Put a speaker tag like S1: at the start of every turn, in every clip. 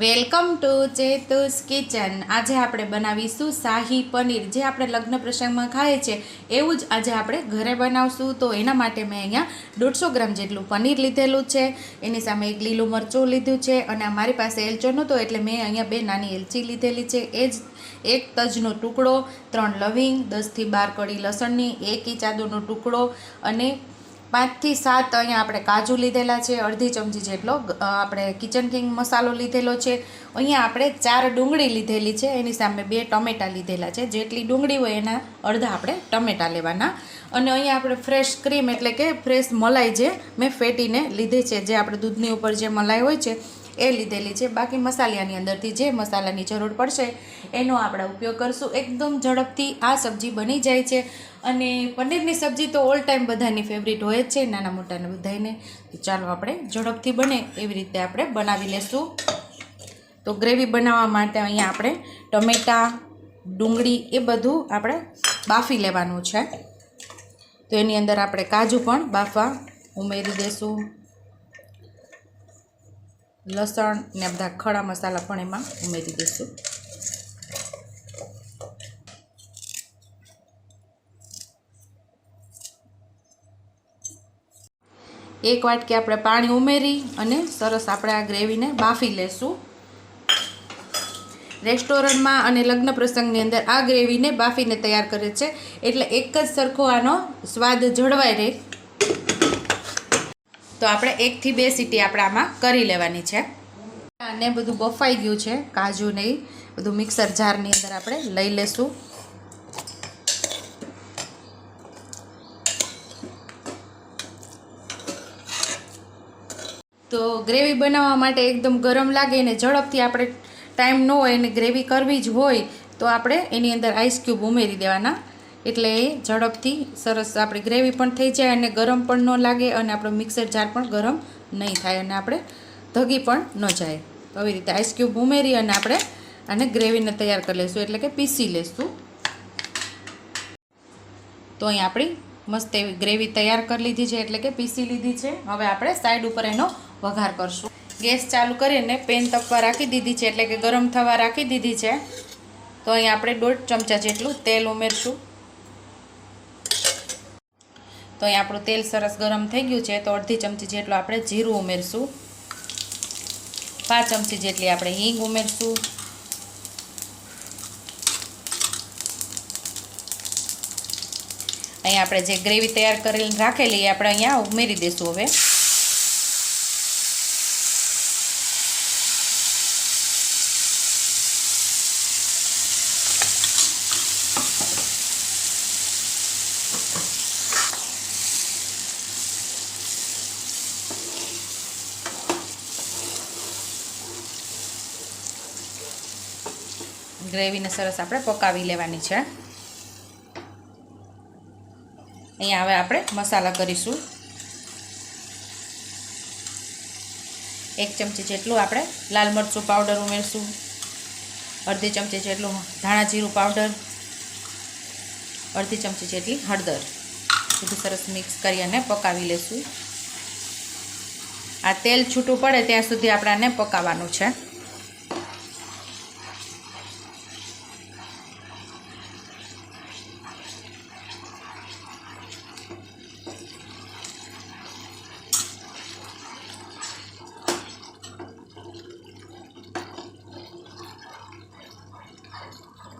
S1: Welcome to ચેતુસ kitchen. આજે આપણે બનાવીશું શાહી પનીર. જે આપણે લગ્ન પ્રસંગમાં ખાઈએ છીએ, એવું જ આજે આપણે ઘરે બનાવશું. તો એના માટે મેં અહીંયા દોઢસો ગ્રામ જેટલું પનીર લીધેલું છે. એની સામે એક લીલું મરચું લીધું છે અને મારી પાસે એલચો નહોતો, એટલે મેં અહીંયા બે નાની એલચી લીધેલી છે. એ જ એક તજનો ટુકડો, ત્રણ લવિંગ, દસથી બાર કડી લસણની, એક ઇંચ આદુનો ટુકડો અને પાંચથી સાત અહીંયા આપણે કાજુ લીધેલા છે, અડધી ચમચી જેટલો આપણે કિચન કિંગ મસાલો લીધેલો છે. અહીંયા આપણે ચાર ડુંગળી લીધેલી છે, એની સામે બે ટમેટાં લીધેલા છે. જેટલી ડુંગળી હોય એના અડધા આપણે ટમેટાં લેવાના. અને અહીંયા આપણે ફ્રેશ ક્રીમ એટલે કે ફ્રેશ મલાઈ જે મેં ફેટીને લીધી છે, જે આપણે દૂધની ઉપર જે મલાઈ હોય છે, એ લીધેલી છે. બાકી મસાલાની અંદરથી જે મસાલાની જરૂર પડશે, એનો આપણે ઉપયોગ કરશું. એકદમ ઝડપથી આ સબ્જી બની જાય છે. અને પનીરની સબ્જી તો ઓલ ટાઈમ બધાની ફેવરિટ હોય જ છે, નાના મોટાને બધાને તો ચાલો આપણે ઝડપથી બને એવી રીતે આપણે બનાવી લેશું. તો ગ્રેવી બનાવવા માટે અહીંયા આપણે ટમેટાં, ડુંગળી એ બધું આપણે બાફી લેવાનું છે. તો એની અંદર આપણે કાજુ પણ બાફવા ઉમેરી દઈશું લસણ ને બધા ખડા મસાલા પણ એમાં ઉમેરી દઈશું એક વાટકી આપણે પાણી ઉમેરી અને સરસ આપણે આ ગ્રેવીને બાફી લેશું. રેસ્ટોરન્ટમાં અને લગ્ન પ્રસંગની અંદર આ ગ્રેવીને બાફીને તૈયાર કરે છે. એટલે એક જ સરખો આનો સ્વાદ જળવાઈ રહે. તો આપણે એકથી બે સીટી આપણે આમાં કરી લેવાની છે. અને બધું બફાઈ ગયું છે, કાજુ નહીં બધું મિક્સર જારની અંદર આપણે લઈ લેશું. તો ગ્રેવી બનાવવા માટે એકદમ ગરમ લાગે અને ઝડપથી આપણે ટાઈમ ન હોય અને ગ્રેવી કરવી જ હોય, તો આપણે એની અંદર આઈસ ક્યુબ ઉમેરી દેવાના. એટલે એ ઝડપથી સરસ આપણી ગ્રેવી પણ થઈ જાય અને ગરમ પણ ન લાગે અને આપણો મિક્સર જાર પણ ગરમ નહીં થાય અને આપણે ધગી પણ ન જાય. તો આવી રીતે આઈસ ક્યુબ ઉમેરી અને આપણે આને ગ્રેવીને તૈયાર કરી લઈશું એટલે કે પીસી લઈશું તો અહીં આપણી મસ્ત એવી ગ્રેવી તૈયાર કરી લીધી છે એટલે કે પીસી લીધી છે. હવે આપણે સાઈડ ઉપર એનો વઘાર કરશું. ગેસ ચાલુ કરીને પેન તપવા રાખી દીધી છે એટલે કે ગરમ થવા રાખી દીધી છે. તો અહીં આપણે દોઢ ચમચા જેટલું તેલ ઉમેરશું. તો અહીં આપણું તેલ સરસ ગરમ થઈ ગયું છે તો અડધી ચમચી જેટલું આપણે જીરું ઉમેરશું. પાંચ ચમચી જેટલી આપણે હિંગ ઉમેરશું. અહીંયા આપણે જે ગ્રેવી તૈયાર કરી રાખેલી એ આપણે અહીંયા ઉમેરી દઈશું હવે. ગ્રેવીને સરસ આપણે પકાવી લેવાની છે. અહીંયા હવે આપણે મસાલા કરીશું. એક ચમચી જેટલું આપણે લાલ મરચું પાવડર ઉમેરશું. અડધી ચમચી જેટલું ધાણા જીરું પાવડર અડધી ચમચી જેટલી હળદર. બધું સરસ મિક્સ કરી અને પકાવી લેશું. આ તેલ છૂટું પડે ત્યાં સુધી આપણે આને પકાવવાનું છે.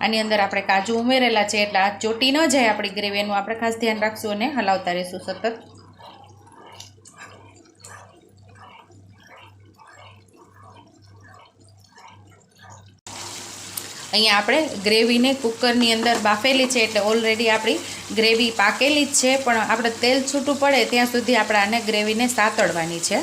S1: આની અંદર આપણે કાજુ ઉમેરેલા છે એટલે આ ચોટી ન જાય આપણી ગ્રેવી, એનું આપણે ખાસ ધ્યાન રાખશું અને હલાવતા રહીશું સતત. અહીંયા આપણે ગ્રેવીને કુકરની અંદર બાફેલી છે એટલે ઓલરેડી આપણી ગ્રેવી પાકેલી જ છે, પણ આપણે તેલ છૂટું પડે ત્યાં સુધી આપણે આને ગ્રેવીને સાતળવાની છે.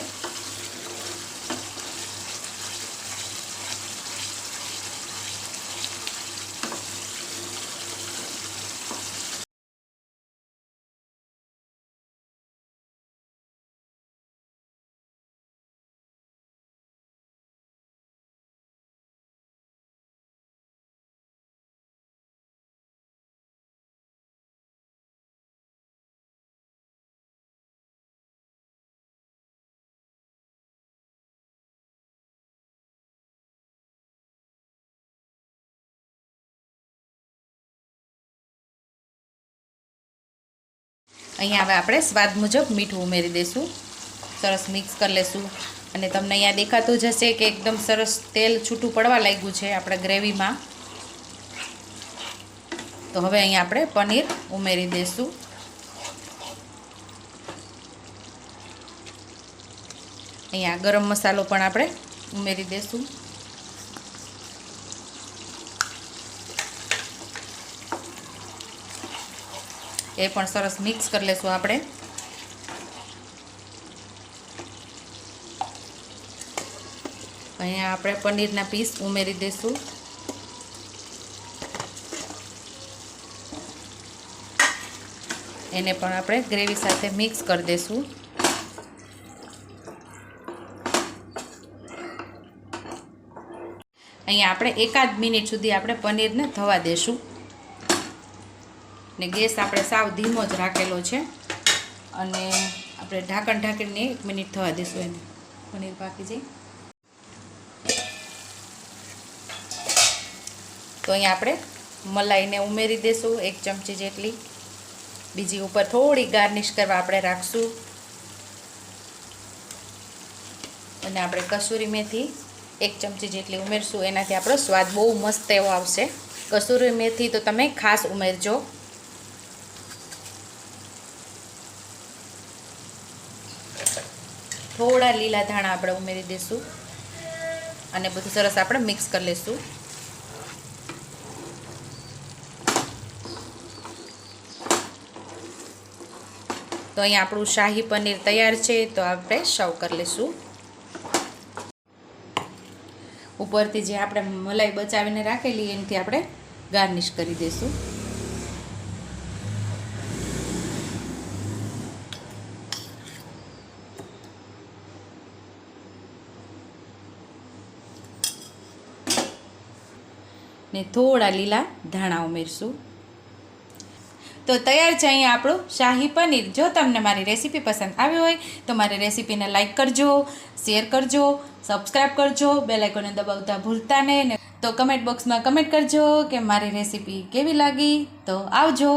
S1: અહીંયા હવે આપણે સ્વાદ મુજબ મીઠું ઉમેરી દઈશું. સરસ મિક્સ કરી લેશું. અને તમને અહીંયા દેખાતું જ હશે કે એકદમ સરસ તેલ છૂટું પડવા લાગ્યું છે આપણા ગ્રેવીમાં. તો હવે અહીંયા આપણે પનીર ઉમેરી દઈશું. અહીંયા ગરમ મસાલો પણ આપણે ઉમેરી દઈશું. એ પણ સરસ મિક્સ કરી લેશું આપણે. અહીંયા આપણે પનીરના પીસ ઉમેરી દઈશું એને પણ આપણે ગ્રેવી સાથે મિક્સ કરી દઈશું અહીંયા આપણે એકાદ મિનિટ સુધી આપણે પનીરને થવા દેશું. ને ગેસ આપણે સાવ ધીમો જ રાખેલો છે. અને આપણે ઢાંકણ ઢાંકીને એક મિનિટ થવા દઈશું એને. પનીર પાકી જાય. તો અહીંયા આપણે મલાઈને ઉમેરી દઈશું એક ચમચી જેટલી. બીજી ઉપર થોડી ગાર્નિશ કરવા આપણે રાખશું. અને આપણે કસૂરી મેથી એક ચમચી જેટલી ઉમેરશું. એનાથી આપણો સ્વાદ બહુ મસ્ત એવો આવશે. કસૂરી મેથી તો તમે ખાસ ઉમેરજો. થોડા લીલા ધાણા આપણે ઉમેરી દઈશું. અને બધું સરસ આપણે મિક્સ કરી લઈશું. તો અહીંયા આપણું શાહી પનીર તૈયાર છે, તો આપણે સર્વ કરી લઈશું. ઉપરથી જે આપણે મલાઈ બચાવીને રાખેલી, એનાથી આપણે ગાર્નિશ કરી દઈશું. ને થોડા લીલા ધાણા ઉમેરશું. તો તૈયાર છે અહીંયા આપણું શાહી પનીર. જો તમને મારી રેસીપી પસંદ આવી હોય, તો મારી રેસીપીને લાઇક કરજો, શેર કરજો સબસ્ક્રાઈબ કરજો બેલાઇકોને દબાવતા ભૂલતા નહીં. તો કમેન્ટ બોક્સમાં કમેન્ટ કરજો કે મારી રેસીપી કેવી લાગી. તો આવજો.